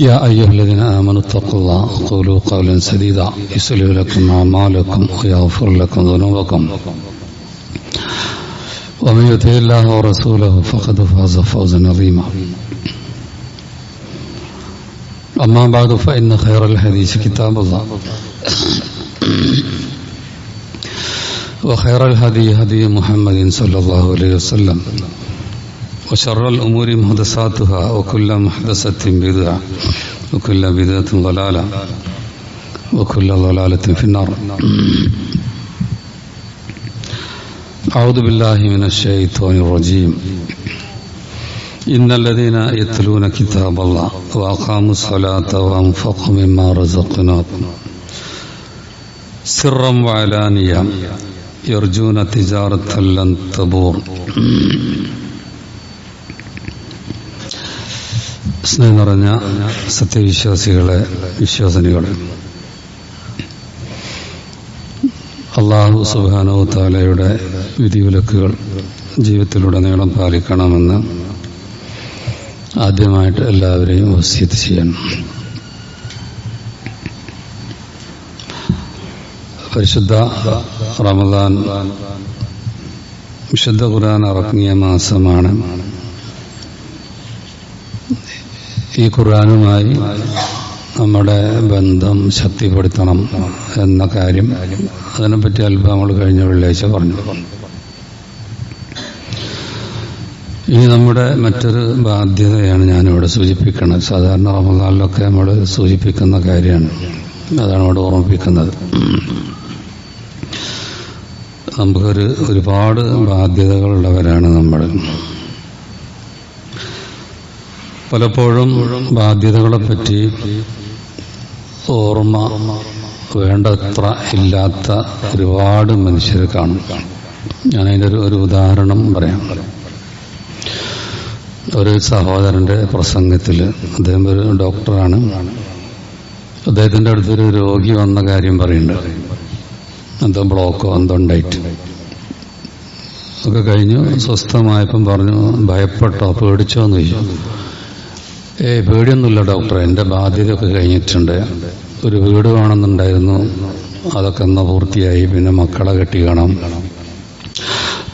يا أيها الذين آمنوا اتقوا الله وقولوا قولا سديدا. يصلح لكم أعمالكم ويغفر لكم ذنوبكم. ومن يطع الله ورسوله فقد فاز فوزا عظيما. أما بعد فإن خير الحديث كتاب الله. وخير الهدي هدي محمد صلى الله عليه وسلم. وشر الأمور محدثاتها وكل محدثة بدعة وكل بدعة ضلالة وكل ضلالة في النار. أعوذ بالله من الشيطان الرجيم. إن الذين يتلون كتاب الله وأقاموا الصلاة وأنفقوا مما رزقناهم سرا وعلانية يرجون تجارة لن تبور. സ്നേഹം നിറഞ്ഞ സത്യവിശ്വാസികളെ വിശ്വാസിനികളെ. അള്ളാഹു സുബാനോ താലയുടെ വിധിവിലക്കുകൾ ജീവിതത്തിലുടനീളം പാലിക്കണമെന്ന് ആദ്യമായിട്ട് എല്ലാവരെയും വസ്യത്ത് ചെയ്യണം പരിശുദ്ധ റമദാൻ വിശുദ്ധ ഖുർആൻ ഇറങ്ങിയ മാസമാണ് ഈ ഖുർആാനുമായി നമ്മുടെ ബന്ധം ശക്തിപ്പെടുത്തണം എന്ന കാര്യം അതിനെപ്പറ്റി അല്പം നമ്മൾ കഴിഞ്ഞ വെള്ളിയാഴ്ച പറഞ്ഞു. ഇനി നമ്മുടെ മറ്റൊരു ബാധ്യതയാണ് ഞാനിവിടെ സൂചിപ്പിക്കുന്നത് സാധാരണ റമദാനിലൊക്കെ നമ്മൾ സൂചിപ്പിക്കുന്ന കാര്യമാണ്. അതാണ് ഇവിടെ ഓർമ്മിപ്പിക്കുന്നത്. നമുക്കൊരു ഒരുപാട് ബാധ്യതകളുള്ളവരാണ് നമ്മൾ. പലപ്പോഴും ബാധ്യതകളെ പറ്റി ഓർമ്മ വേണ്ടത്ര ഇല്ലാത്ത ഒരുപാട് മനുഷ്യർ കാണും. ഞാനതിന്റെ ഒരു ഒരു ഉദാഹരണം പറയാം. ഒരു സഹോദരന്റെ പ്രസംഗത്തിൽ അദ്ദേഹം ഒരു ഡോക്ടറാണ്. അദ്ദേഹത്തിന്റെ അടുത്തൊരു രോഗി വന്ന കാര്യം പറയുന്നുണ്ട്. എന്തോ ബ്ലോക്കോ എന്തോ ഉണ്ടായിട്ട് ഒക്കെ കഴിഞ്ഞു സ്വസ്ഥമായപ്പം പറഞ്ഞു ഭയപ്പെട്ടോ പേടിച്ചോ എന്ന് ചോദിച്ചു. ഏയ് പേടിയൊന്നുമില്ല ഡോക്ടർ എന്റെ ബാധ്യതയൊക്കെ കഴിഞ്ഞിട്ടുണ്ട്. ഒരു വീട് വേണമെന്നുണ്ടായിരുന്നു. അതൊക്കെ ഒന്ന് പൂർത്തിയായി. പിന്നെ മക്കളെ കെട്ടി കാണാം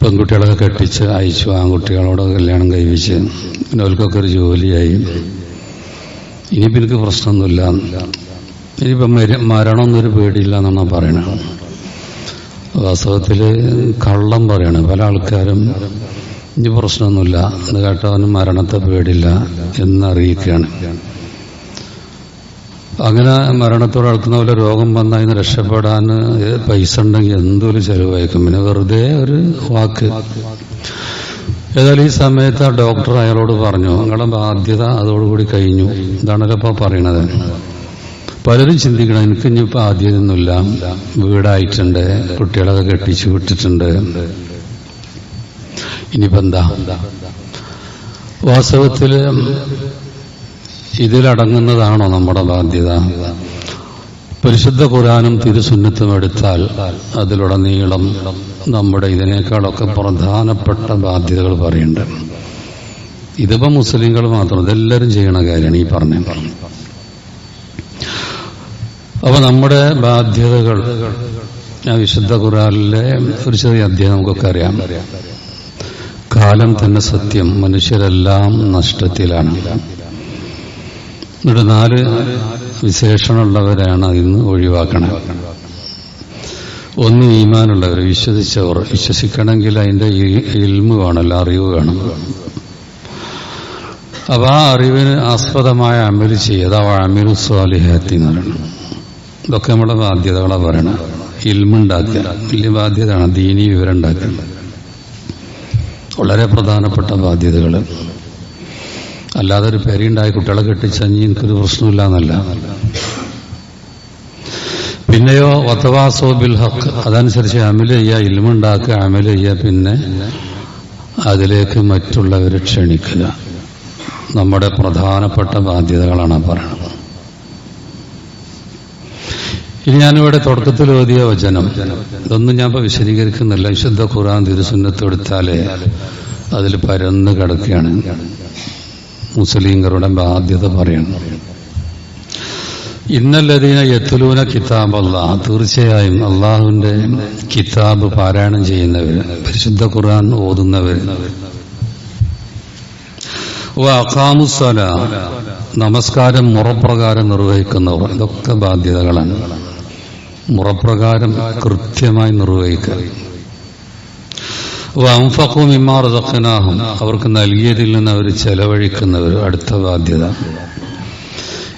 പെൺകുട്ടികളൊക്കെ കെട്ടിച്ച് അയച്ചു ആൺകുട്ടികളോട് കല്യാണം കഴിപ്പിച്ച്. പിന്നെ അവർക്കൊക്കെ ഒരു ജോലിയായി. ഇനിയിപ്പോൾ എനിക്ക് പ്രശ്നമൊന്നുമില്ല. ഇനിയിപ്പം മരണമെന്നൊരു പേടിയില്ല എന്നാണ് പറയണത്. വാസ്തവത്തിൽ കള്ളം പറയാണ്. പല ആൾക്കാരും ഇനി പ്രശ്നമൊന്നുമില്ല. അത് കേട്ടവന് മരണത്തെ പേടില്ല എന്നറിയിക്കുകയാണ്. അങ്ങനെ മരണത്തോട് അടുക്കുന്ന പോലെ രോഗം വന്നാൽ ഇന്ന് രക്ഷപ്പെടാൻ പൈസ ഉണ്ടെങ്കിൽ എന്തൊരു ചെലവായിരിക്കും? പിന്നെ വെറുതെ ഒരു വാക്ക്. ഏതായാലും ഈ സമയത്ത് ആ ഡോക്ടർ അയാളോട് പറഞ്ഞു നിങ്ങളുടെ ബാധ്യത അതോടുകൂടി കഴിഞ്ഞു. ഇതാണല്ലോ ഇപ്പോൾ പറയണത്. പലരും ചിന്തിക്കണം എനിക്ക് ഇനിയിപ്പോൾ ആദ്യമൊന്നുമില്ല വീടായിട്ടുണ്ട് കുട്ടികളൊക്കെ കെട്ടിച്ചു വിട്ടിട്ടുണ്ട്. ഇനിയിപ്പോൾ എന്താ? വാസ്തവത്തിൽ ഇതിലടങ്ങുന്നതാണോ നമ്മുടെ ബാധ്യത? പരിശുദ്ധ ഖുരാനും തിരുസുന്നത്തും എടുത്താൽ അതിലുടനീളം നമ്മുടെ ഇതിനേക്കാളൊക്കെ പ്രധാനപ്പെട്ട ബാധ്യതകൾ പറയുന്നുണ്ട്. ഇതിപ്പോ മുസ്ലിങ്ങൾ മാത്രം ഇതെല്ലാവരും ചെയ്യണ കാര്യമാണ് ഈ പറഞ്ഞ. അപ്പൊ നമ്മുടെ ബാധ്യതകൾ ആ വിശുദ്ധ ഖുറാനിലെ ഒരു ചെറിയ അധ്യായം നമുക്കൊക്കെ അറിയാം. കാലം തന്നെ സത്യം മനുഷ്യരെല്ലാം നഷ്ടത്തിലാണ്. ഇവിടെ നാല് വിശേഷണമുള്ളവരാണ് ഇന്ന് ഒഴിവാക്കണം. ഒന്ന് ഈമാനുള്ളവർ വിശ്വസിച്ചവർ. വിശ്വസിക്കണമെങ്കിൽ അതിന്റെ ഇൽമ് വേണമല്ലോ അറിവ് വേണം. അപ്പൊ ആ അറിവിന് ആസ്പദമായ അമൽ ചെയ്യുക അതാ അമിരു സ്വാലിഹാത്തി എന്ന് പറയണം ഇതൊക്കെ നമ്മുടെ ബാധ്യതകളാണ് പറയണം. ഇൽമുണ്ടാക്കുക വലിയ ബാധ്യതയാണ് ദീനി വിവരം ഉണ്ടാക്കുക. വളരെ പ്രധാനപ്പെട്ട ബാധ്യതകൾ അല്ലാതെ ഒരു പെരിയുണ്ടായ കുട്ടികളെ കെട്ടിച്ചഞ്ഞി എനിക്കൊരു പ്രശ്നമില്ല എന്നല്ല. പിന്നെയോ വത്തവാസോ ബിൽ ഹക്ക് അതനുസരിച്ച് അമൽ ചെയ്യുക ഇൽമുണ്ടാക്കുക അമൽ ചെയ്യുക പിന്നെ അതിലേക്ക് മറ്റുള്ളവരെ ക്ഷണിക്കുക. നമ്മുടെ പ്രധാനപ്പെട്ട ബാധ്യതകളാണ് പറയുന്നത്. ഇനി ഞാനിവിടെ തുടക്കത്തിൽ ഓതിയ വചനം. ഇതൊന്നും ഞാൻ ഇപ്പോൾ വിശദീകരിക്കുന്നില്ല. വിശുദ്ധ ഖുറാൻ തിരുസുന്നത്തെടുത്താലേ അതിൽ പരന്ന് കിടക്കുകയാണ്. മുസ്ലിങ്ങളുടെ ബാധ്യത പറയണം. ഇന്നല്ലതീന യത്തുലൂന കിതാബ് അള്ളാഹ് തീർച്ചയായും അള്ളാഹുവിന്റെ കിതാബ് പാരായണം ചെയ്യുന്നവർ പരിശുദ്ധ ഖുർആൻ ഓതുന്നവർ അഖാമുസ്വല നമസ്കാരം മുറപ്രകാരം നിർവഹിക്കുന്നവർ. ഇതൊക്കെ ബാധ്യതകളാണ്. മുറപ്രകാരം കൃത്യമായി നിർവഹിക്കുക. അംഫഖും ഇമാർ ദക്കനാഹും അവർക്ക് നൽകിയതിൽ നിന്ന് അവർ ചെലവഴിക്കുന്നവർ അടുത്ത ബാധ്യത.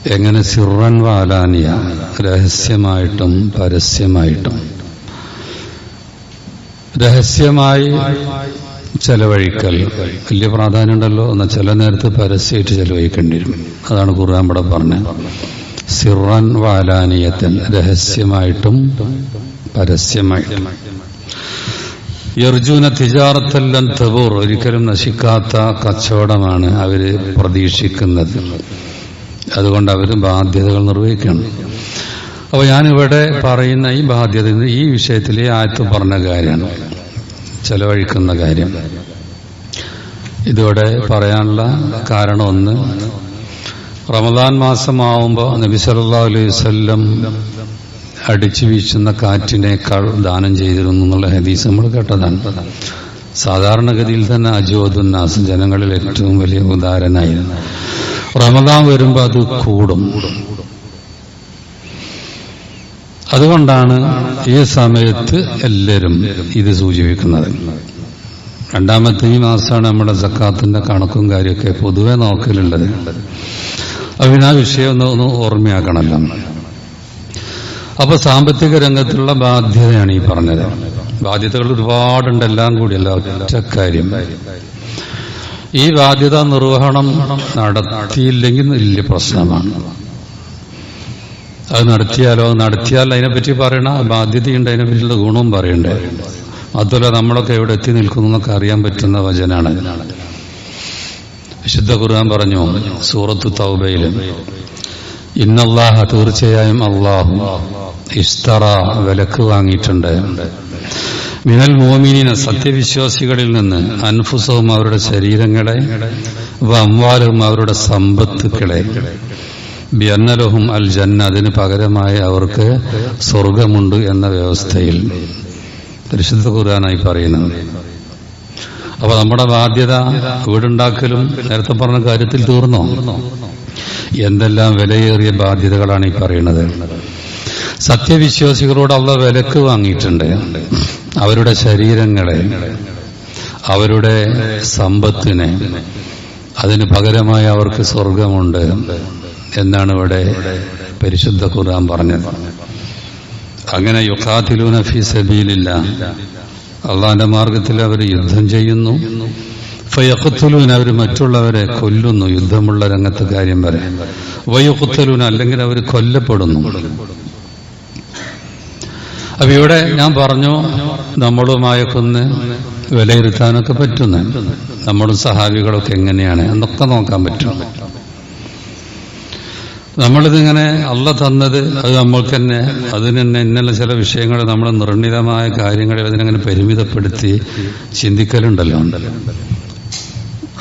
എങ്ങനെ സിറൻ വാലാനിയ രഹസ്യമായിട്ടും പരസ്യമായിട്ടും. രഹസ്യമായി ചെലവഴിക്കൽ. വലിയ പ്രാധാന്യമുണ്ടല്ലോ എന്നാൽ ചില നേരത്ത് പരസ്യമായിട്ട് ചെലവഴിക്കേണ്ടി വരും. അതാണ് ഖുർആൻ ഇവിടെ പറഞ്ഞത്. സിറൻ വാലാനിയത്തൻ രഹസ്യമായിട്ടും പരസ്യമായിട്ടും. യർജുന തിജാറത്തെല്ലാം തബൂർ ഒരിക്കലും നശിക്കാത്ത കച്ചവടമാണ് അവർ പ്രതീക്ഷിക്കുന്നത്. അതുകൊണ്ട് അവർ ബാധ്യതകൾ നിർവഹിക്കണം. അപ്പോൾ ഞാനിവിടെ പറയുന്ന ഈ ബാധ്യത ഈ വിഷയത്തിൽ ഈ ആയത്ത് പറഞ്ഞ കാര്യമാണ് ചെലവഴിക്കുന്ന കാര്യം. ഇതോടെ പറയാനുള്ള കാരണം ഒന്ന് റമദാൻ മാസമാവുമ്പോൾ നബി സല്ലാ അലൈഹി വല്ലം അടിച്ചു വീശുന്ന കാറ്റിനേക്കാൾ ദാനം ചെയ്തിരുന്നു എന്നുള്ള ഹദീസ് നമ്മൾ കേട്ടതാണ്. സാധാരണഗതിയിൽ തന്നെ അജോദുന്നാസ് ജനങ്ങളിൽ ഏറ്റവും വലിയ ഉദാഹരണമായിരുന്നു. റമദാൻ വരുമ്പോൾ അത് കൂടും. അതുകൊണ്ടാണ് ഈ സമയത്ത് എല്ലാവരും ഇത് സൂചിപ്പിക്കുന്നത്. രണ്ടാമത്തെ ഈ മാസമാണ് നമ്മുടെ സക്കാത്തിന്റെ കണക്കും കാര്യമൊക്കെ പൊതുവെ നോക്കലുള്ളത്. അതിന് ആ വിഷയം ഒന്ന് ഒന്ന് ഓർമ്മയാക്കണമല്ലോ അപ്പൊ സാമ്പത്തിക രംഗത്തുള്ള ബാധ്യതയാണ് ഈ പറഞ്ഞത്. ബാധ്യതകൾ ഒരുപാടുണ്ട് എല്ലാം കൂടി എല്ലാവർക്കും ഈ ബാധ്യത നിർവഹണം നടത്തിയില്ലെങ്കിൽ വലിയ പ്രശ്നമാണ്. അത് നടത്തിയാലോ? നടത്തിയാൽ അതിനെപ്പറ്റി പറയണ ബാധ്യതയുണ്ട് അതിനെപ്പറ്റിയുള്ള ഗുണവും പറയണ്ടേ? അതുപോലെ നമ്മളൊക്കെ എവിടെ എത്തി നിൽക്കുന്നു എന്നൊക്കെ അറിയാൻ പറ്റുന്ന വചനാണ്. വിശുദ്ധ ഖുർആൻ പറഞ്ഞു സൂറത്തു തൗബയിൽ ഇന്നല്ലാഹ തീർച്ചയായും അള്ളാഹു ഇസ്തറ വിലക്ക് വാങ്ങിയിട്ടുണ്ട്. മിനൽ മോമിനിന സത്യവിശ്വാസികളിൽ നിന്ന് അൻഫുസവും അവരുടെ ശരീരങ്ങളെ വംവാലും അവരുടെ സമ്പത്തുക്കളെ ബിയന്നലഹും അൽ ജന്ന അതിന് പകരമായി അവർക്ക് സ്വർഗമുണ്ട് എന്ന വ്യവസ്ഥയിൽ പരിശുദ്ധ ഖുർആനായി പറയുന്നത്. അപ്പൊ നമ്മുടെ ബാധ്യത വീടുണ്ടാക്കലും നേരത്തെ പറഞ്ഞ കാര്യത്തിൽ തീർന്നോ? എന്തെല്ലാം വിലയേറിയ ബാധ്യതകളാണ് ഈ പറയുന്നത്. സത്യവിശ്വാസികളോട് അവ വിലക്ക് വാങ്ങിയിട്ടുണ്ട്. അവരുടെ ശരീരങ്ങളെ അവരുടെ സമ്പത്തിനെ അതിന് പകരമായി അവർക്ക് സ്വർഗമുണ്ട് എന്നാണ് ഇവിടെ പരിശുദ്ധ ഖുർആൻ പറഞ്ഞത്. അങ്ങനെ യുക്കാത്തിലൂന ഫി സബീലില്ല. അള്ളാന്റെ മാർഗത്തിൽ അവർ യുദ്ധം ചെയ്യുന്നു. ഫയഖുത്തലൂൻ അവർ മറ്റുള്ളവരെ കൊല്ലുന്നു. യുദ്ധമുള്ള രംഗത്ത് കാര്യം വരെ. വയുക്കുത്തലൂൻ അല്ലെങ്കിൽ അവർ കൊല്ലപ്പെടുന്നു. അപ്പൊ ഇവിടെ ഞാൻ പറഞ്ഞു നമ്മളുമായൊക്കൊന്ന് വിലയിരുത്താനൊക്കെ പറ്റുന്നു നമ്മളും സഹാബികളൊക്കെ എങ്ങനെയാണ്? എന്നൊക്കെ നോക്കാൻ പറ്റും. നമ്മളിതിങ്ങനെ അള്ള തന്നത് അത് നമ്മൾക്ക് തന്നെ അതിന് തന്നെ ഇന്നലെ ചില വിഷയങ്ങൾ നമ്മൾ നിർണിതമായ കാര്യങ്ങളെ അതിനങ്ങനെ പരിമിതപ്പെടുത്തി ചിന്തിക്കലുണ്ടല്ലോ.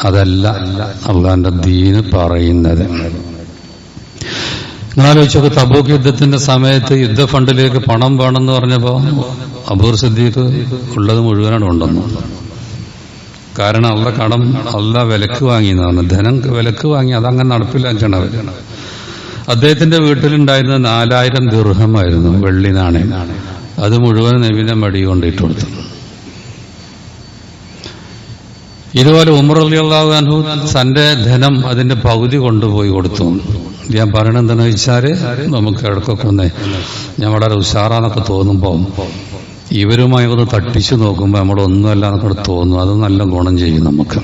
അതല്ല അള്ളാന്റെ ദീന് പറയുന്നത്. നിങ്ങളാലോചിച്ചൊക്കെ തബൂക്ക് യുദ്ധത്തിന്റെ സമയത്ത് യുദ്ധ ഫണ്ടിലേക്ക് പണം വേണമെന്ന് പറഞ്ഞപ്പോ അബൂർ സിദ്ദീഖ് ഉള്ളത് മുഴുവനാണ് ഉണ്ടെന്നു കാരണം അള്ള കടം അള്ള വിലക്ക് വാങ്ങിയെന്നാണ് ധനം വിലക്ക് വാങ്ങി അതങ്ങനെ നടപ്പിലാക്കണം അദ്ദേഹത്തിന്റെ വീട്ടിലുണ്ടായിരുന്ന നാലായിരം ദീർഘമായിരുന്നു വെള്ളി നാണയം. അത് മുഴുവൻ നബിന്റെ മടി കൊണ്ടിട്ട് കൊടുത്തു. ഇതുപോലെ ഉമർ അലി അള്ളാഹു തന്റെ ധനം അതിന്റെ പകുതി കൊണ്ടുപോയി കൊടുത്തു. ഞാൻ പറയണത് എന്താണെന്ന് വെച്ചാൽ നമുക്ക് ഇടക്കൊക്കെ ഒന്ന് ഞാൻ വളരെ ഉഷാറാന്നൊക്കെ തോന്നുമ്പോൾ ഇവരുമായി ഒന്ന് തട്ടിച്ചു നോക്കുമ്പോൾ നമ്മളൊന്നുമല്ല എന്നൊക്കെ തോന്നും. അത് നല്ല ഗുണം ചെയ്യും നമുക്ക്.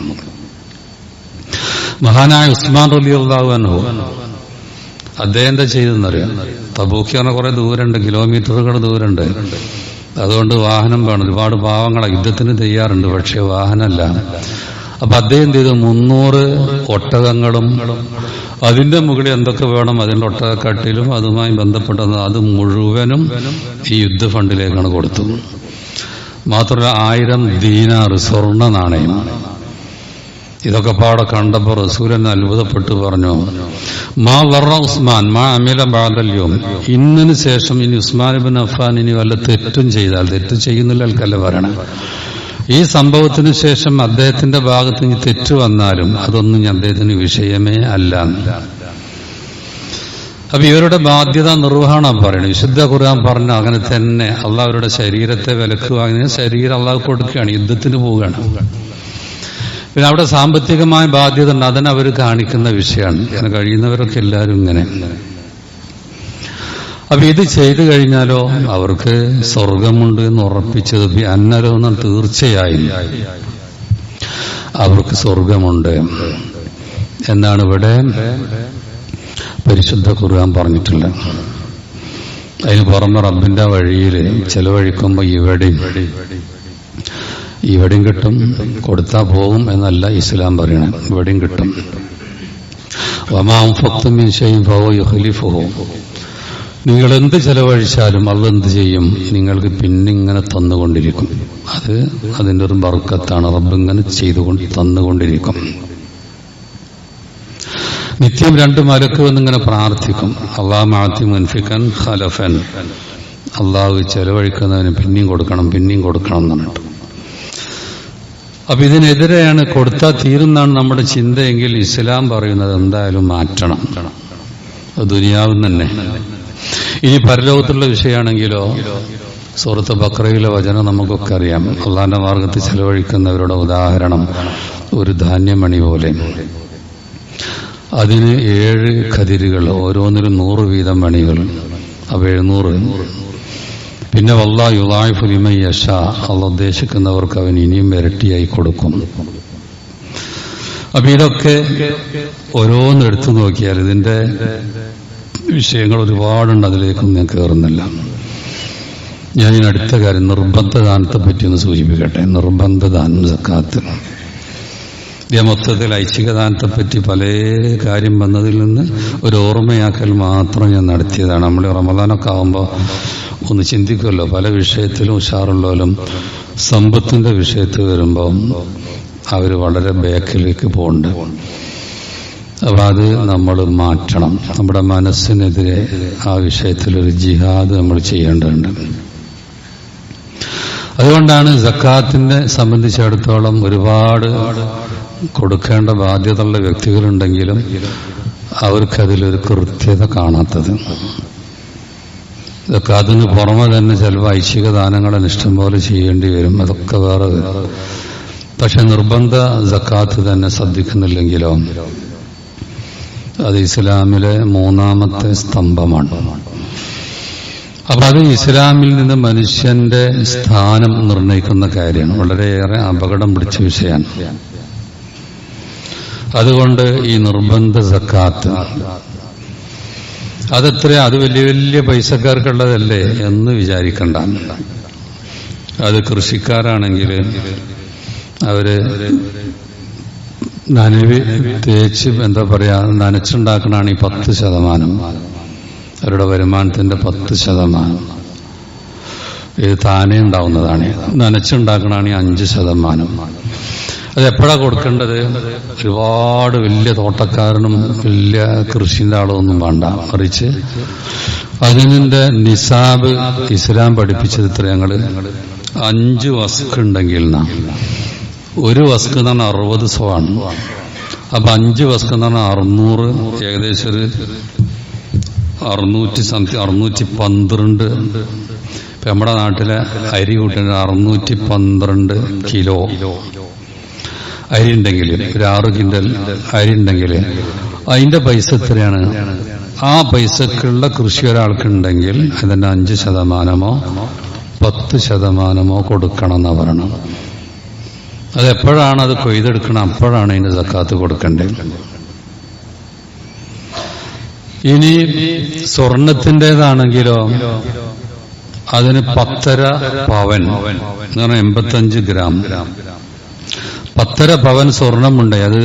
മഹാനായ ഉസ്മാൻ അലി അള്ളാഹു അദ്ദേഹം എന്താ ചെയ്തെന്നറിയാം തബൂക്ക് പറഞ്ഞ കുറെ ദൂരമുണ്ട് കിലോമീറ്ററുകൾ ദൂരമുണ്ട്. അതുകൊണ്ട് വാഹനം വേണം. ഒരുപാട് പാവങ്ങളെ യുദ്ധത്തിന് തയ്യാറുണ്ട് പക്ഷേ വാഹനമല്ല. അപ്പൊ അദ്ദേഹം ചെയ്തു? മുന്നൂറ് ഒട്ടകങ്ങളും അതിന്റെ മുകളിൽ എന്തൊക്കെ വേണം അതിന്റെ ഒട്ടകക്കട്ടിലും അതുമായി ബന്ധപ്പെട്ടത് അത് മുഴുവനും ഈ യുദ്ധ ഫണ്ടിലേക്കാണ് കൊടുത്തത് മാത്രമല്ല ആയിരം ദീനാറ് സ്വർണ നാണയം. ഇതൊക്കെ പാടെ കണ്ടപ്പോൾ റസൂലൻ അത്ഭുതപ്പെട്ട് പറഞ്ഞു മാ വറ ഉസ്മാൻ മാ അമില ബാദല്യവും ഇന്നിന് ശേഷം ഇനി ഉസ്മാൻ ബിൻ അഫാൻ ഇനി വല്ല തെറ്റും ചെയ്താൽ തെറ്റ് ചെയ്യുന്നില്ല ആൾക്കല്ല പറയണം. ഈ സംഭവത്തിന് ശേഷം അദ്ദേഹത്തിന്റെ ഭാഗത്ത് ഇനി തെറ്റ് വന്നാലും അതൊന്നും അദ്ദേഹത്തിന് വിഷയമേ അല്ല. അപ്പൊ ഇവരുടെ ബാധ്യത നിർവഹണം പറയണം. വിശുദ്ധ ഖുർആൻ പറഞ്ഞ അങ്ങനെ തന്നെ അള്ളാഹ് അവരുടെ ശരീരത്തെ വിലക്ക് വാങ്ങി ശരീരം അള്ളാഹ് കൊടുക്കുകയാണ് യുദ്ധത്തിന് പോവുകയാണ്. പിന്നെ അവിടെ സാമ്പത്തികമായ ബാധ്യത ഉണ്ട്. അതിനവർ കാണിക്കുന്ന വിഷയമാണ്. അങ്ങനെ കഴിയുന്നവരൊക്കെ എല്ലാവരും ഇങ്ങനെ. അപ്പൊ ഇത് ചെയ്തു കഴിഞ്ഞാലോ അവർക്ക് സ്വർഗമുണ്ട് എന്ന് ഉറപ്പിച്ചത് അന്നരോ എന്നാൽ തീർച്ചയായും. അവർക്ക് സ്വർഗമുണ്ട്. എന്നാണ് ഇവിടെ പരിശുദ്ധ ഖുർആൻ പറഞ്ഞിട്ടില്ല അതിന് പുറമെ റബ്ബിന്റെ വഴിയിൽ ചെലവഴിക്കുമ്പോൾ ഇവിടെയും ഇവിടെയും കിട്ടും. കൊടുത്താൽ പോകും എന്നല്ല ഇസ്ലാം പറയണം. ഇവിടെയും കിട്ടും. യുഹലിഫുഹോ നിങ്ങൾ എന്ത് ചെലവഴിച്ചാലും എന്ത് ചെയ്യും? നിങ്ങൾക്ക് പിന്നിങ്ങനെ തന്നുകൊണ്ടിരിക്കും. അത് അതിന്റെ ഒരു ബർക്കത്താണ്. റബ്ബ് ഇങ്ങനെ ചെയ്തുകൊണ്ട് തന്നുകൊണ്ടിരിക്കും. നിത്യം രണ്ട് മലക്ക് വന്നിങ്ങനെ പ്രാർത്ഥിക്കും. അള്ളാഹ് മാത്തി മുൻഫിക്കൻ ഖലഫൻ. അള്ളാഹു ചെലവഴിക്കുന്നതിന് പിന്നെയും കൊടുക്കണം പിന്നെയും കൊടുക്കണം എന്ന് പറഞ്ഞിട്ട്. അപ്പൊ ഇതിനെതിരെയാണ് കൊടുത്താൽ തീരുന്നാണ് നമ്മുടെ ചിന്തയെങ്കിൽ ഇസ്ലാം പറയുന്നത് എന്തായാലും മാറ്റണം. ദുനിയാവും തന്നെ. ഇനി പരലോകത്തുള്ള വിഷയമാണെങ്കിലോ സുഹൃത്ത് ബക്രയിലെ വചനം നമുക്കൊക്കെ അറിയാം. അള്ളാന്റെ മാർഗത്തിൽ ചെലവഴിക്കുന്നവരുടെ ഉദാഹരണം ഒരു ധാന്യമണി പോലെ. അതിന് ഏഴ് കതിരുകൾ ഓരോന്നിലും നൂറ് വീതം മണികൾ. അപ്പൊ എഴുന്നൂറ്. പിന്നെ വല്ലാ യഷ അള്ള ഉദ്ദേശിക്കുന്നവർക്ക് അവൻ ഇനിയും ഇരട്ടിയായി കൊടുക്കും. അപ്പൊ ഇതൊക്കെ ഓരോന്ന് എടുത്തു നോക്കിയാൽ ഇതിന്റെ വിഷയങ്ങൾ ഒരുപാടുണ്ട് അതിലേക്കൊന്നും ഞാൻ കയറുന്നില്ല ഞാൻ ഇതിന് അടുത്ത കാര്യം നിർബന്ധദാനത്തെ പറ്റി ഒന്ന് സൂചിപ്പിക്കട്ടെ. നിർബന്ധദാനം സക്കാത്ത്. ഞാൻ മൊത്തത്തിൽ ഐച്ഛികദാനത്തെ പറ്റി പല കാര്യം വന്നതിൽ നിന്ന് ഒരു ഓർമ്മയാക്കൽ മാത്രം ഞാൻ നടത്തിയതാണ്. നമ്മൾ റമദാനൊക്കെ ആകുമ്പോൾ ഒന്ന് ചിന്തിക്കുമല്ലോ. പല വിഷയത്തിലും ഉഷാറുള്ളവരും സമ്പത്തിന്റെ വിഷയത്തിൽ വരുമ്പോൾ അവർ വളരെ ബേക്കിലേക്ക് പോകുന്നുണ്ട് അപ്പം അത് നമ്മൾ മാറ്റണം. നമ്മുടെ മനസ്സിനെതിരെ ആ വിഷയത്തിലൊരു ജിഹാദ് നമ്മൾ ചെയ്യേണ്ടതുണ്ട്. അതുകൊണ്ടാണ് സക്കാത്തിനെ സംബന്ധിച്ചിടത്തോളം ഒരുപാട് കൊടുക്കേണ്ട ബാധ്യതയുള്ള വ്യക്തികളുണ്ടെങ്കിലും അവർക്കതിലൊരു കൃത്യത കാണാത്തത്. ഇതൊക്കെ അതിന് പുറമെ തന്നെ ചിലപ്പോൾ ഐച്ഛിക ദാനങ്ങളെ ഇഷ്ടംപോലെ ചെയ്യേണ്ടി വരും. അതൊക്കെ വേറെ പക്ഷെ നിർബന്ധ സക്കാത്ത് തന്നെ ശ്രദ്ധിക്കുന്നില്ലെങ്കിലോ? അത് ഇസ്ലാമിലെ മൂന്നാമത്തെ സ്തംഭമാണ്. അപ്പൊ അത് ഇസ്ലാമിൽ നിന്ന് മനുഷ്യന്റെ സ്ഥാനം നിർണയിക്കുന്ന കാര്യമാണ്. വളരെയേറെ അപകടം പിടിച്ച വിഷയമാണ്. അതുകൊണ്ട് ഈ നിർബന്ധ സക്കാത്ത് അതെത്ര അത് വലിയ വലിയ പൈസക്കാർക്കുള്ളതല്ലേ എന്ന് വിചാരിക്കണ്ട. അത് കൃഷിക്കാരാണെങ്കിൽ അവർ നനവി തേച്ച് എന്താ പറയാ നനച്ചുണ്ടാക്കണാണ് ഈ പത്ത് ശതമാനം. അവരുടെ വരുമാനത്തിന്റെ പത്ത് ശതമാനം. ഇത് താനേ ഉണ്ടാവുന്നതാണ്. നനച്ചുണ്ടാക്കണാണ് ഈ അഞ്ച് ശതമാനം. അത് എപ്പോഴാ കൊടുക്കേണ്ടത്? ഒരുപാട് വലിയ തോട്ടക്കാരനും വലിയ കൃഷിന്റെ ആളൊന്നും വേണ്ട. മറിച്ച് അതിന്റെ നിസാബ് ഇസ്ലാം പഠിപ്പിച്ചത് ഇത്ര ഞങ്ങൾ. അഞ്ച് വസ്ക് ഉണ്ടെങ്കിൽ ഒരു വസ്ക് എന്ന് പറഞ്ഞാൽ അറുപത് സോണ് അപ്പൊ അഞ്ച് വസ്ക് എന്ന് പറഞ്ഞാൽ അറുന്നൂറ് ഏകദേശം ഒരു അറുന്നൂറ്റി സംതി അറുന്നൂറ്റി പന്ത്രണ്ട്. ഇപ്പൊ നമ്മുടെ നാട്ടിലെ അരി കൂട്ടിന് അറുന്നൂറ്റി പന്ത്രണ്ട് കിലോ. അരി ഉണ്ടെങ്കിൽ ഒരു ആറ് കിൻഡൽ അരി ഉണ്ടെങ്കിൽ അതിന്റെ പൈസ എത്രയാണ്? ആ പൈസക്കുള്ള കൃഷി ഒരാൾക്കുണ്ടെങ്കിൽ അതിന്റെ അഞ്ച് ശതമാനമോ പത്ത് ശതമാനമോ കൊടുക്കണം എന്ന് പറയണം അതെപ്പോഴാണ് അത് കൊയ്തെടുക്കണം? അപ്പോഴാണ് അതിന്റെ സക്കാത്ത് കൊടുക്കേണ്ടത് ഇനി സ്വർണത്തിന്റെതാണെങ്കിലോ അതിന് പത്തര പവൻ എന്ന് പറഞ്ഞാൽ എൺപത്തഞ്ച് ഗ്രാം. പത്തര പവൻ സ്വർണമുണ്ട്. അത്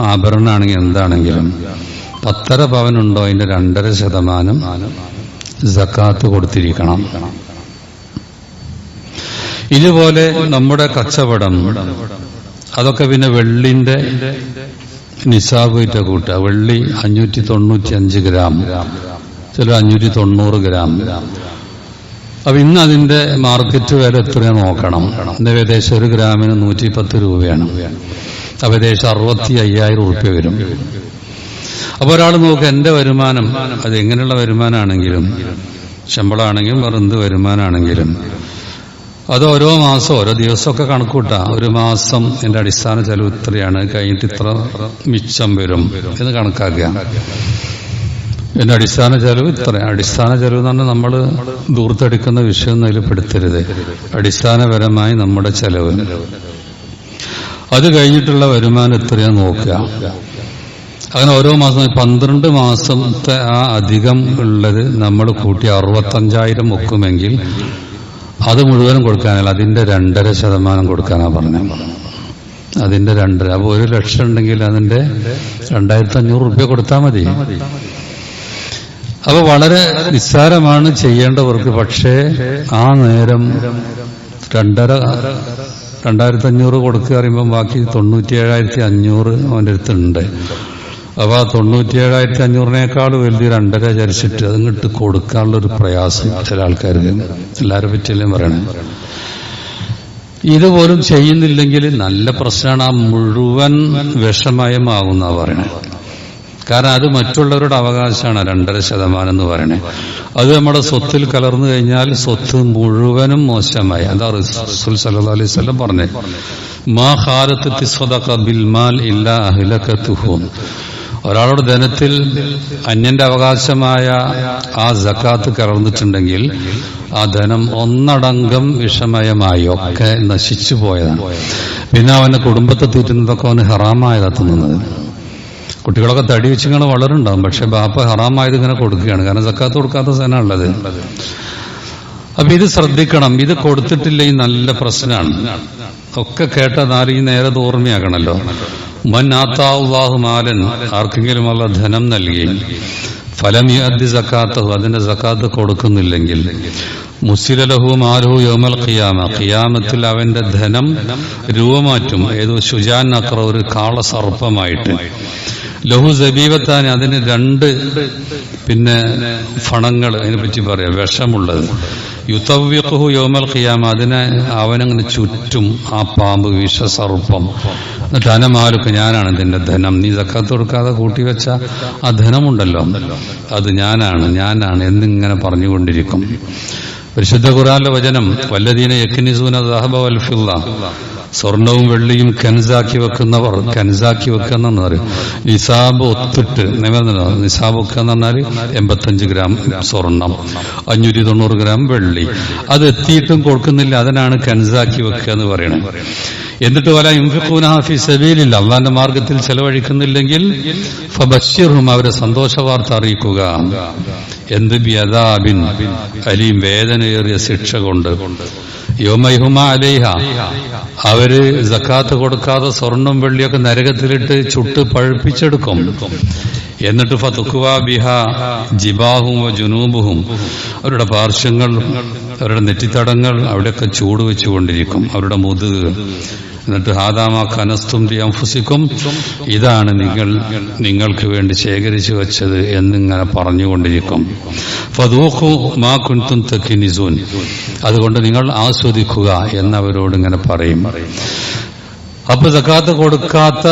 ആഭരണമാണെങ്കിൽ എന്താണെങ്കിലും. പത്തര പവൻ ഉണ്ടോ? അതിന്റെ രണ്ടര ശതമാനം ജക്കാത്ത് കൊടുത്തിരിക്കണം. ഇതുപോലെ നമ്മുടെ കച്ചവടം അതൊക്കെ പിന്നെ വെള്ളിന്റെ നിസാബിറ്റ കൂട്ടുക വെള്ളി അഞ്ഞൂറ്റി തൊണ്ണൂറ്റി അഞ്ച് ഗ്രാം. ചില അഞ്ഞൂറ്റി തൊണ്ണൂറ് ഗ്രാം. അപ്പൊ ഇന്ന് അതിന്റെ മാർക്കറ്റ് വില എത്രയാ നോക്കണം? ഇന്ന് ഏകദേശം ഒരു ഗ്രാമിന് നൂറ്റി പത്ത് രൂപയാണ്. അപ്പൊ ഏകദേശം അറുപത്തി അയ്യായിരം ഉറുപ്പ്യ വരും. അപ്പൊ ഒരാൾ നോക്കുക എന്റെ വരുമാനം അത് എങ്ങനെയുള്ള വരുമാനമാണെങ്കിലും ശമ്പളമാണെങ്കിലും വേറെ എന്ത് വരുമാനമാണെങ്കിലും അത് ഓരോ മാസം ഓരോ ദിവസമൊക്കെ കണക്കൂട്ടാ. ഒരു മാസം എന്റെ അടിസ്ഥാന ചെലവ് ഇത്രയാണ് കഴിഞ്ഞിട്ട് ഇത്ര മിച്ചം വരും എന്ന് കണക്കാക്കുക. എന്റെ അടിസ്ഥാന ചെലവ് ഇത്ര അടിസ്ഥാന ചെലവ് എന്ന് പറഞ്ഞാൽ നമ്മൾ ദൂർത്തെടുക്കുന്ന വിഷയം അതിൽ പെടുത്തരുത്. അടിസ്ഥാനപരമായി നമ്മുടെ ചെലവ്. അത് കഴിഞ്ഞിട്ടുള്ള വരുമാനം എത്രയാ നോക്കുക. അങ്ങനെ ഓരോ മാസം പന്ത്രണ്ട് മാസത്തെ ആ അധികം ഉള്ളത് നമ്മൾ കൂട്ടി അറുപത്തഞ്ചായിരം വെക്കുമെങ്കിൽ അത് മുഴുവനും കൊടുക്കാനല്ല അതിന്റെ രണ്ടര ശതമാനം കൊടുക്കാനാ പറഞ്ഞത് അതിന്റെ രണ്ടര അപ്പൊ ഒരു ലക്ഷം ഉണ്ടെങ്കിൽ അതിന്റെ രണ്ടായിരത്തി അഞ്ഞൂറ് റുപ്യ കൊടുത്താൽ മതി. അപ്പൊ വളരെ നിസ്സാരമാണ് ചെയ്യേണ്ടവർക്ക്. പക്ഷേ ആ നേരം രണ്ടര രണ്ടായിരത്തി അഞ്ഞൂറ് കൊടുക്കുക പറയുമ്പോൾ ബാക്കി തൊണ്ണൂറ്റി ഏഴായിരത്തി അഞ്ഞൂറ് അവന്റെ അടുത്തുണ്ട്. അപ്പൊ ആ തൊണ്ണൂറ്റി ഏഴായിരത്തി അഞ്ഞൂറിനേക്കാൾ വലിയ രണ്ടര ചരിച്ചിട്ട് അതിങ്ങോട്ട് കൊടുക്കാനുള്ള ഒരു പ്രയാസം ചില ആൾക്കാർക്ക് എല്ലാവരെ പറ്റിയല്ലേ പറയണേ? ഇതുപോലും ചെയ്യുന്നില്ലെങ്കിൽ നല്ല പ്രശ്നമാണ് ആ മുഴുവൻ വിഷമയമാകുന്ന പറയണേ. കാരണം അത് മറ്റുള്ളവരുടെ അവകാശമാണ് രണ്ടര ശതമാനം എന്ന് പറയുന്നത് അത് നമ്മുടെ സ്വത്തിൽ കലർന്നു കഴിഞ്ഞാൽ സ്വത്ത് മുഴുവനും മോശമായി. അതാ റസൂൽ സല്ലല്ലാഹു അലൈഹി വസല്ലം പറഞ്ഞേ. മാ ഖാലത്ത് തിസ്വദഖ ബിൽ മാൽ ഇല്ലാ അഹ്ലകതുഹു ഒരാളുടെ ധനത്തിൽ അന്യന്റെ അവകാശമായ ആ ജക്കാത്ത് കലർന്നിട്ടുണ്ടെങ്കിൽ ആ ധനം ഒന്നടങ്കം വിഷമയമായി ഒക്കെ നശിച്ചു പോയതാണ്. പിന്നെ അവന്റെ കുടുംബത്തെ തീറ്റുന്നതൊക്കെ അവന് ഹറാമായതാ തിന്നുന്നത്. കുട്ടികളൊക്കെ തടി വെച്ച് ഇങ്ങനെ വളരുണ്ടാവും പക്ഷെ ബാപ്പ ഹറാമായത് ഇങ്ങനെ കൊടുക്കുകയാണ്. കാരണം സക്കാത്ത് കൊടുക്കാത്ത സാധനമാണുള്ളത്. അപ്പൊ ഇത് ശ്രദ്ധിക്കണം. ഇത് കൊടുത്തിട്ടില്ല ഈ നല്ല പ്രശ്നമാണ്. ഒക്കെ കേട്ട നാല് ഈ നേരെ ഓർമ്മയാക്കണല്ലോ മൻ ആത്താഹു മാലൻ ആർക്കെങ്കിലും ഉള്ള ധനം നൽകി. ഫലം യദ്ദി സക്കാത്ത് അതിന്റെ സക്കാത്ത് കൊടുക്കുന്നില്ലെങ്കിൽ. മുസിലലഹു മാലഹു യോമൽ ഖിയാമ. ഖിയാമത്തിൽ അവന്റെ ധനം രൂപമാറ്റും. ഏതോ ശുജാൻ അക്ര ഒരു കാള സർപ്പമായിട്ട്. ലഹു സബീബത്താൻ അതിന് രണ്ട് പിന്നെ ഫണങ്ങൾ അതിനെ പറ്റി പറയാം. വിഷമുള്ളത്. യുത്തവ്യഹു യോമൽ ഖിയാമ അതിനെ അവനങ്ങനെ ചുറ്റും ആ പാമ്പ് വിഷസർപ്പം എന്നിട്ട് അനമാലുക്ക് ഞാനാണ് ഇതിന്റെ ധനം. നീ സക്കാത്ത് കൊടുക്കാതെ കൂട്ടിവെച്ച ആ ധനമുണ്ടല്ലോ. അത് ഞാനാണ് ഞാനാണ് എന്നിങ്ങനെ പറഞ്ഞുകൊണ്ടിരിക്കും. പരിശുദ്ധ ഖുറാന്റെ വചനം വല്ലതീന യക്കിനിസൂന ദഹബ വൽഫിള്ള സ്വർണവും വെള്ളിയും കൻസാക്കി വെക്കുന്നവർ കൻസാക്കി വെക്കുന്ന പറയും. നിസാബ് ഒത്തിട്ട് നിസാബ് വെക്കുക എന്ന് പറഞ്ഞാൽ എൺപത്തഞ്ച് ഗ്രാം സ്വർണം അഞ്ഞൂറ്റി തൊണ്ണൂറ് ഗ്രാം വെള്ളി. അത് എത്തിയിട്ടും കൊടുക്കുന്നില്ല. അതിനാണ് കൻസാക്കി വെക്കുക എന്ന് പറയുന്നത്. എന്നിട്ട് വല യുംഫിഖൂനഹി സബീലില്ല. അള്ളാന്റെ മാർഗത്തിൽ ചെലവഴിക്കുന്നില്ലെങ്കിൽ ഫബഷിറും അവരെ സന്തോഷ വാർത്ത അറിയിക്കുക. എന്ത് ബിയദാബിൻ? അലീം വേദനയേറിയ ശിക്ഷ കൊണ്ട്. യോമൈഹുമ അലേഹ. അവർ ജക്കാത്ത് കൊടുക്കാതെ സ്വർണം വെള്ളിയൊക്കെ നരകത്തിലിട്ട് ചുട്ട് പഴുപ്പിച്ചെടുക്കും. എന്നിട്ട് ഫതുക്കുവ ബിഹ ജിബാഹും ജുനൂബുഹും. അവരുടെ പാർശ്വങ്ങൾ അവരുടെ നെറ്റിത്തടങ്ങൾ അവിടെയൊക്കെ ചൂട് വെച്ചുകൊണ്ടിരിക്കും. അവരുടെ മുതുക് എന്നിട്ട് ഹാദാമ കനസ്തും അംഫുസിക്കും ഇതാണ് നിങ്ങൾ നിങ്ങൾക്ക് വേണ്ടി ശേഖരിച്ചു വെച്ചത് എന്നിങ്ങനെ പറഞ്ഞുകൊണ്ടിരിക്കും. ഫതൂഖു മാ കുൻതും തക്കിനിസൂൻ അതുകൊണ്ട് നിങ്ങൾ ആസ്വദിക്കുക എന്നവരോട് ഇങ്ങനെ പറയും. അപ്പൊ സക്കാത്ത് കൊടുക്കാത്ത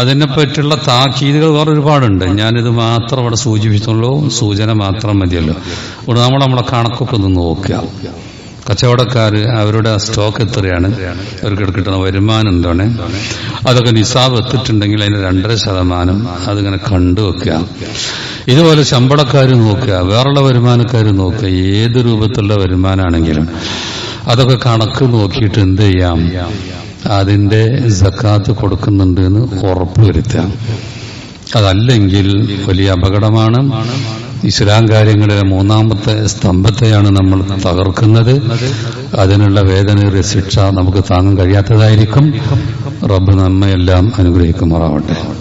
അതിനെ പറ്റിയുള്ള താക്കീതുകൾ വേറെ ഒരുപാടുണ്ട് ഞാനിത് മാത്രം അവിടെ സൂചിപ്പിച്ചുള്ളൂ സൂചന മാത്രം മതിയല്ലോ. ഇവിടെ നമ്മൾ നമ്മളെ കണക്കൊക്കെ ഒന്ന് നോക്കുക. കച്ചവടക്കാർ അവരുടെ സ്റ്റോക്ക് എത്രയാണ്? അവർക്ക് കിട്ടുന്ന വരുമാനം എന്താണ്? അതൊക്കെ നിസാബ് എത്തിയിട്ടുണ്ടെങ്കിൽ അതിന് രണ്ടര ശതമാനം അതിങ്ങനെ കണ്ടുവെക്കുക ഇതുപോലെ ശമ്പളക്കാർ നോക്കുക. വേറുള്ള വരുമാനക്കാർ നോക്കുക. ഏത് രൂപത്തിലുള്ള വരുമാനമാണെങ്കിലും അതൊക്കെ കണക്ക് നോക്കിയിട്ട് എന്ത് ചെയ്യാം? അതിന്റെ സക്കാത്ത് കൊടുക്കുന്നുണ്ട് എന്ന് ഉറപ്പ് വരുത്താം അതല്ലെങ്കിൽ വലിയ അപകടമാണ്. ഇസ്ലാം കാര്യങ്ങളിലെ മൂന്നാമത്തെ സ്തംഭത്തെയാണ് നമ്മൾ തകർക്കുന്നത്. അതിനുള്ള വേദനയുടെ ശിക്ഷ നമുക്ക് താങ്ങാൻ കഴിയാത്തതായിരിക്കും. റബ്ബ് നമ്മയെല്ലാം അനുഗ്രഹിക്കുമാറാവട്ടെ.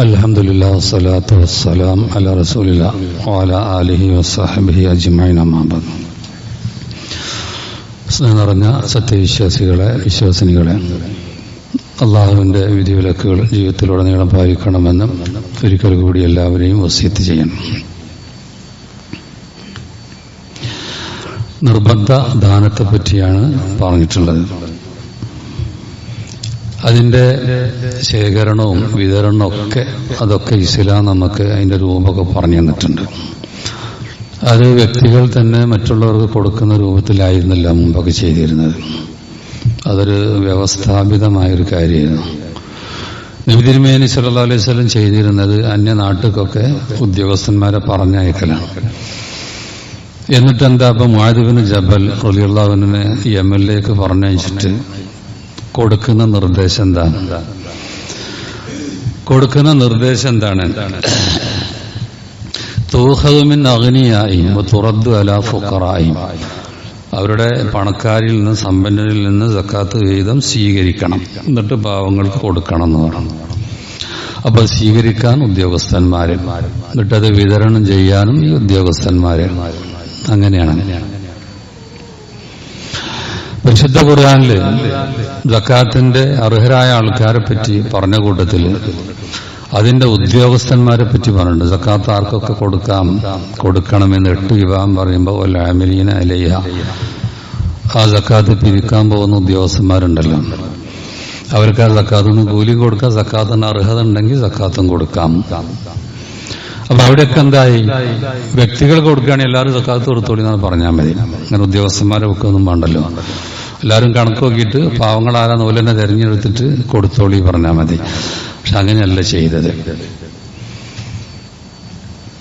അലഹമുല്ലാ വസ്സലാത്തു വസ്സലാം അല റസൂലില്ല വാല അലിഹി വസ്സാഹബിഹി അജ്മൈൻ അമാബദ് നിറഞ്ഞ സത്യവിശ്വാസികളെ വിശ്വാസിനികളെ അള്ളാഹുവിന്റെ വിധിവിലക്കുകൾ ജീവിതത്തിലുടനീളം പാലിക്കണമെന്നും ഒരിക്കൽ കൂടി എല്ലാവരെയും വസ്യത്ത് ചെയ്യണം. നിർബന്ധ ദാനത്തെ പറ്റിയാണ് പറഞ്ഞിട്ടുള്ളത്. അതിന്റെ ശേഖരണവും വിതരണവും ഒക്കെ അതൊക്കെ ഇസ്ലാം നമുക്ക് അതിന്റെ രൂപമൊക്കെ പറഞ്ഞു തന്നിട്ടുണ്ട്. അത് വ്യക്തികൾ തന്നെ മറ്റുള്ളവർക്ക് കൊടുക്കുന്ന രൂപത്തിലായിരുന്നില്ല മുമ്പൊക്കെ ചെയ്തിരുന്നത്. അതൊരു വ്യവസ്ഥാപിതമായൊരു കാര്യമായിരുന്നു നബി തിരുമേനി സല്ലാ അലൈഹി സ്വലം ചെയ്തിരുന്നത് അന്യ നാട്ടിലൊക്കെ ഉദ്യോഗസ്ഥന്മാരെ പറഞ്ഞയക്കലാണ്. എന്നിട്ട് എന്താ ഇപ്പം മുഹാദിബിന് ജബൽ റലിയുള്ളവനെ യമനിലേക്ക് പറഞ്ഞയച്ചിട്ട് കൊടുക്കുന്ന നിർദ്ദേശം എന്താണ്? കൊടുക്കുന്ന നിർദ്ദേശം എന്താണ്? തൂഹതുമിൻ അഗ്നിയായി തുറദ്ദു അല ഫുക്കറായും അവരുടെ പണക്കാരിൽ നിന്ന് സമ്പന്നരിൽ നിന്ന് സക്കാത്ത് വിഹിതം സ്വീകരിക്കണം. എന്നിട്ട് പാവങ്ങൾക്ക് കൊടുക്കണം എന്ന് പറഞ്ഞു. അപ്പൊ സ്വീകരിക്കാൻ ഉദ്യോഗസ്ഥന്മാരെ. എന്നിട്ടത് വിതരണം ചെയ്യാനും ഈ ഉദ്യോഗസ്ഥന്മാരെ. അങ്ങനെയാണ് അങ്ങനെയാണ്. പരിശുദ്ധ ഖുർആാനിൽ ജക്കാത്തിന്റെ അർഹരായ ആൾക്കാരെ പറ്റി പറഞ്ഞ കൂട്ടത്തിൽ അതിന്റെ ഉദ്യോഗസ്ഥന്മാരെ പറ്റി പറഞ്ഞിട്ടുണ്ട്. ജക്കാത്ത് ആർക്കൊക്കെ കൊടുക്കാം? കൊടുക്കണമെന്ന് എട്ട് വിഭാഗം പറയുമ്പോൾ ലാമിലീന അലയ്യ ആ ജക്കാത്ത് പിരിക്കാൻ പോകുന്ന ഉദ്യോഗസ്ഥന്മാരുണ്ടല്ലോ. അവർക്ക് ആ സക്കാത്തിന് കൂലി കൊടുക്കാം. സക്കാത്തിന് അർഹത ഉണ്ടെങ്കിൽ സക്കാത്തും കൊടുക്കാം. അപ്പൊ അവിടെയൊക്കെ എന്തായി? വ്യക്തികൾ കൊടുക്കുകയാണെങ്കിൽ എല്ലാവരും സക്കാത്ത് കൊടുത്തോളി എന്നാണ് പറഞ്ഞാൽ മതി. അങ്ങനെ ഉദ്യോഗസ്ഥന്മാരെ ഒക്കെ ഒന്നും വേണ്ടല്ലോ. എല്ലാവരും കണക്ക് നോക്കിയിട്ട് പാവങ്ങൾ ആരാ നൂലെന്നെ തെരഞ്ഞെടുത്തിട്ട് കൊടുത്തോളി പറഞ്ഞാൽ മതി. പക്ഷെ അങ്ങനെയല്ല ചെയ്തത്.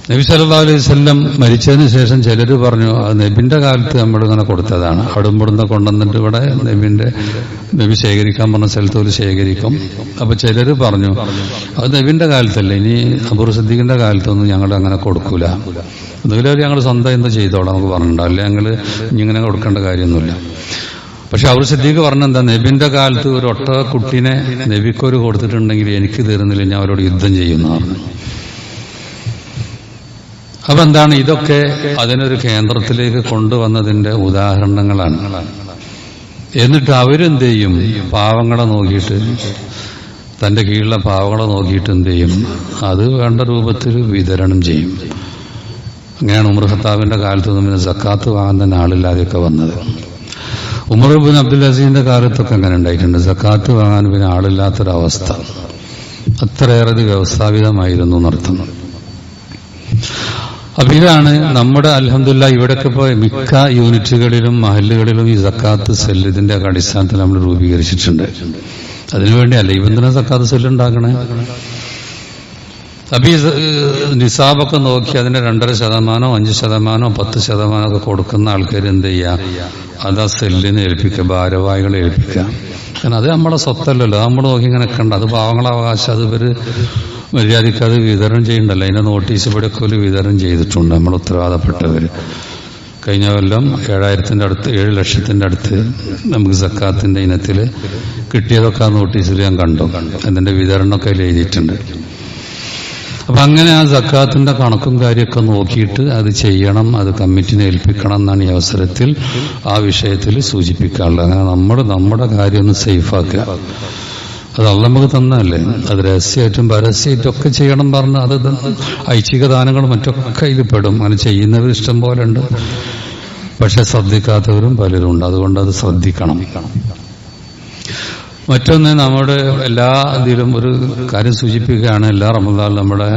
നബി സല്ലാ അലൈഹി സ്വല്ലം മരിച്ചതിന് ശേഷം ചിലർ പറഞ്ഞു അത് നബിന്റെ കാലത്ത് നമ്മൾ ഇങ്ങനെ കൊടുത്തതാണ്. അവിടും ഇവിടുന്ന് കൊണ്ടുവന്നിട്ട് ഇവിടെ നബിന്റെ നബി ശേഖരിക്കാൻ പറഞ്ഞ സ്ഥലത്ത് ഒരു ശേഖരിക്കും. അപ്പൊ ചിലർ പറഞ്ഞു അത് നബിന്റെ കാലത്തല്ല. ഇനി അബൂർ സിദ്ദീഖിന്റെ കാലത്തൊന്നും ഞങ്ങൾ അങ്ങനെ കൊടുക്കൂല. എന്തെങ്കിലും ഞങ്ങൾ സ്വന്തം എന്താ ചെയ്തോളാം നമുക്ക് പറഞ്ഞിട്ടുണ്ടോ അല്ലെ ഞങ്ങൾ ഇങ്ങനെ കൊടുക്കേണ്ട കാര്യമൊന്നുമില്ല. പക്ഷെ അവർ സിദ്ദീഖ് പറഞ്ഞെന്താ നബിന്റെ കാലത്ത് ഒരു ഒട്ട കുട്ടീനെ നബിക്കൊരു കൊടുത്തിട്ടുണ്ടെങ്കിൽ എനിക്ക് തരുന്നില്ല. ഞാൻ അവരോട് യുദ്ധം ചെയ്യുന്നു പറഞ്ഞു. അപ്പൊ എന്താണ് ഇതൊക്കെ അതിനൊരു കേന്ദ്രത്തിലേക്ക് കൊണ്ടുവന്നതിന്റെ ഉദാഹരണങ്ങളാണ്. എന്നിട്ട് അവരെന്ത് ചെയ്യും പാവങ്ങളെ നോക്കിയിട്ട് തന്റെ കീഴിലെ പാവങ്ങളെ നോക്കിയിട്ട് എന്ത് ചെയ്യും അത് വേണ്ട രൂപത്തിൽ വിതരണം ചെയ്യും. അങ്ങനെയാണ് ഉമർ ഖത്താബിന്റെ കാലത്ത് നിന്ന് സക്കാത്ത് വാങ്ങാൻ ആളില്ലാതെയൊക്കെ വന്നത്. ഉമർ ബിൻ അബ്ദുൽ അസീന്റെ കാലത്തൊക്കെ അങ്ങനെ ഉണ്ടായിട്ടുണ്ട്. സക്കാത്ത് വാങ്ങാൻ പിന്നെ ആളില്ലാത്തൊരവസ്ഥ. അത്രയേറെ വ്യവസ്ഥാപിതമായിരുന്നു നടത്തുന്നത് അപ്പൊ ഇതാണ് നമ്മുടെ അലഹമില്ല ഇവിടൊക്കെ ഇപ്പൊ മിക്ക യൂണിറ്റുകളിലും മഹല്ലുകളിലും ഈ സക്കാത്ത് സെല്ല് ഇതിന്റെ ഒക്കെ അടിസ്ഥാനത്തിൽ നമ്മൾ രൂപീകരിച്ചിട്ടുണ്ട്. അതിനുവേണ്ടിയല്ല ഇവന്തിനാ സക്കാത്ത് സെല്ല് ഉണ്ടാക്കണേ. അപ്പൊ ഈ നിസാബൊക്കെ നോക്കി അതിന്റെ രണ്ടര ശതമാനോ അഞ്ച് ശതമാനോ പത്ത് ശതമാനോ ഒക്കെ കൊടുക്കുന്ന ആൾക്കാർ എന്ത് ചെയ്യുക അത് ആ സെല്ലിനെ ഏൽപ്പിക്കുക ഭാരവാഹികളെ ഏൽപ്പിക്കുക കാരണം അത് നമ്മളെ സ്വത്തല്ലല്ലോ. നമ്മൾ നോക്കി ഇങ്ങനെ കണ്ട അത് പാവങ്ങളെ അവകാശം. അത് ഇവർ മര്യാദയ്ക്ക് അത് വിതരണം ചെയ്യണ്ടല്ലോ. അതിന്റെ നോട്ടീസ് ഇവിടെ ഒക്കെ വിതരണം ചെയ്തിട്ടുണ്ട്. നമ്മൾ ഉത്തരവാദപ്പെട്ടവർ കഴിഞ്ഞ കൊല്ലം ഏഴായിരത്തിന്റെ അടുത്ത് ഏഴ് ലക്ഷത്തിന്റെ അടുത്ത് നമുക്ക് സക്കാത്തിന്റെ ഇനത്തിൽ കിട്ടിയതൊക്കെ ആ നോട്ടീസിൽ ഞാൻ കണ്ടു. അതിന്റെ വിതരണമൊക്കെ എഴുതിയിട്ടുണ്ട്. അപ്പൊ അങ്ങനെ ആ സക്കാത്തിന്റെ കണക്കും കാര്യമൊക്കെ നോക്കിയിട്ട് അത് ചെയ്യണം അത് കമ്മിറ്റിനെ ഏൽപ്പിക്കണം എന്നാണ് ഈ അവസരത്തിൽ ആ വിഷയത്തിൽ സൂചിപ്പിക്കാറുള്ളത്. അങ്ങനെ നമ്മൾ നമ്മുടെ കാര്യം ഒന്ന് സേഫാക്കുക അത് നമുക്ക് തന്നല്ലേ അത് രഹസ്യമായിട്ടും പരസ്യമായിട്ടും ഒക്കെ ചെയ്യണം പറഞ്ഞ് അത് ഐച്ഛിക ദാനങ്ങളും മറ്റൊക്കെ ഇതിൽ പെടും അങ്ങനെ ചെയ്യുന്നവർ ഇഷ്ടം പോലെ ഉണ്ട് പക്ഷെ ശ്രദ്ധിക്കാത്തവരും പലരും ഉണ്ട്. അതുകൊണ്ട് അത് ശ്രദ്ധിക്കണം. മറ്റൊന്ന് നമ്മുടെ എല്ലാ ഇതിലും ഒരു കാര്യം സൂചിപ്പിക്കുകയാണ്. എല്ലാ റമദാൻ നമ്മുടെ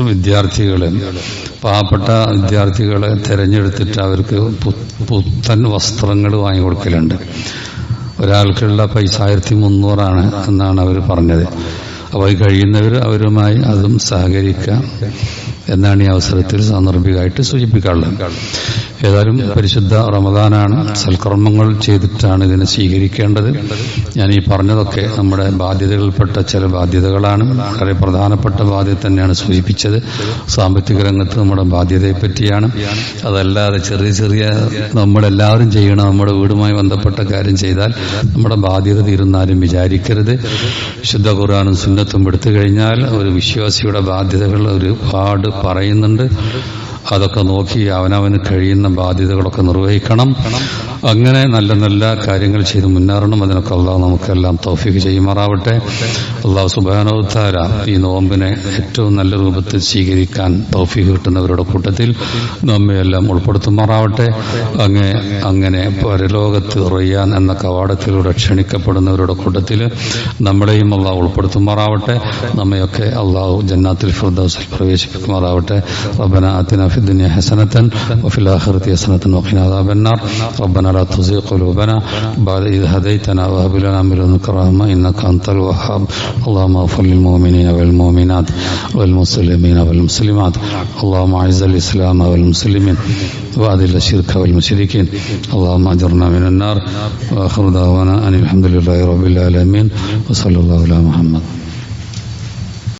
വിദ്യാർത്ഥികളെ പാവപ്പെട്ട വിദ്യാർത്ഥികളെ തിരഞ്ഞെടുത്തിട്ട് അവർക്ക് പുത്തൻ വസ്ത്രങ്ങൾ വാങ്ങിക്കൊടുക്കലുണ്ട്. ഒരാൾക്കുള്ള പൈസ ആയിരത്തി മുന്നൂറാണ് എന്നാണ് അവർ പറഞ്ഞത്. അപ്പോൾ കഴിയുന്നവർ അവരുമായി അതും സഹകരിക്കാം എന്നാണ് ഈ അവസരത്തിൽ സാന്ദർഭികമായിട്ട് സൂചിപ്പിക്കാറുള്ളത് ഏതായാലും പരിശുദ്ധ റമദാനാണ്. സൽക്കർമ്മങ്ങൾ ചെയ്തിട്ടാണ് ഇതിനെ സ്വീകരിക്കേണ്ടത്. ഞാൻ ഈ പറഞ്ഞതൊക്കെ നമ്മുടെ ബാധ്യതകളിൽപ്പെട്ട ചില ബാധ്യതകളാണ്. വളരെ പ്രധാനപ്പെട്ട ബാധ്യത തന്നെയാണ് സൂചിപ്പിച്ചത്. സാമ്പത്തിക രംഗത്ത് നമ്മുടെ ബാധ്യതയെ പറ്റിയാണ് അതല്ലാതെ ചെറിയ ചെറിയ നമ്മളെല്ലാവരും ചെയ്യണം നമ്മുടെ വീടുമായി ബന്ധപ്പെട്ട കാര്യം ചെയ്താൽ നമ്മുടെ ബാധ്യത തീരുന്നാലും വിചാരിക്കരുത്. ശുദ്ധ ഖുർആാനും സുന്നത്തും എടുത്തു കഴിഞ്ഞാൽ ഒരു വിശ്വാസിയുടെ ബാധ്യതകൾ ഒരുപാട് പറയുന്നുണ്ട്. അതൊക്കെ നോക്കി അവനവന് കഴിയുന്ന ബാധ്യതകളൊക്കെ നിർവഹിക്കണം. അങ്ങനെ നല്ല നല്ല കാര്യങ്ങൾ ചെയ്ത് മുന്നേറണം. അതിനൊക്കെ അള്ളാഹ് നമുക്കെല്ലാം തൗഫീഖ് ചെയ്യുമാറാവട്ടെ. അള്ളാഹു സുബാനോത്താര ഈ നോമ്പിനെ ഏറ്റവും നല്ല രൂപത്തിൽ സ്വീകരിക്കാൻ തൗഫീഖ് കിട്ടുന്നവരുടെ കൂട്ടത്തിൽ നമ്മയെല്ലാം ഉൾപ്പെടുത്തുമാറാവട്ടെ. അങ്ങ് അങ്ങനെ പരലോകത്ത് റയ്യാൻ എന്ന കവാടത്തിലൂടെ ക്ഷണിക്കപ്പെടുന്നവരുടെ കൂട്ടത്തിൽ നമ്മളെയും അള്ളാഹ് ഉൾപ്പെടുത്തുമാറാവട്ടെ. നമ്മയൊക്കെ അള്ളാഹു ജന്നാത്തിൽ ഫിർദൗസിൽ പ്രവേശിപ്പിക്കുമാറാവട്ടെ. റബന ആതിന في الدنيا حسنة وفي الآخرة حسنة وقنا عذاب النار. ربنا لا تزغ قلوبنا بعد إذ هديتنا وهب لنا من لدنك رحمة إنك أنت الوهاب. اللهم اغفر للمؤمنين والمؤمنات والمسلمين والمسلمات. اللهم أعز الإسلام والمسلمين وأذل الشرك والمشركين. اللهم أجرنا من النار. وآخر دعوانا أن الحمد لله رب العالمين. وصلى الله على محمد.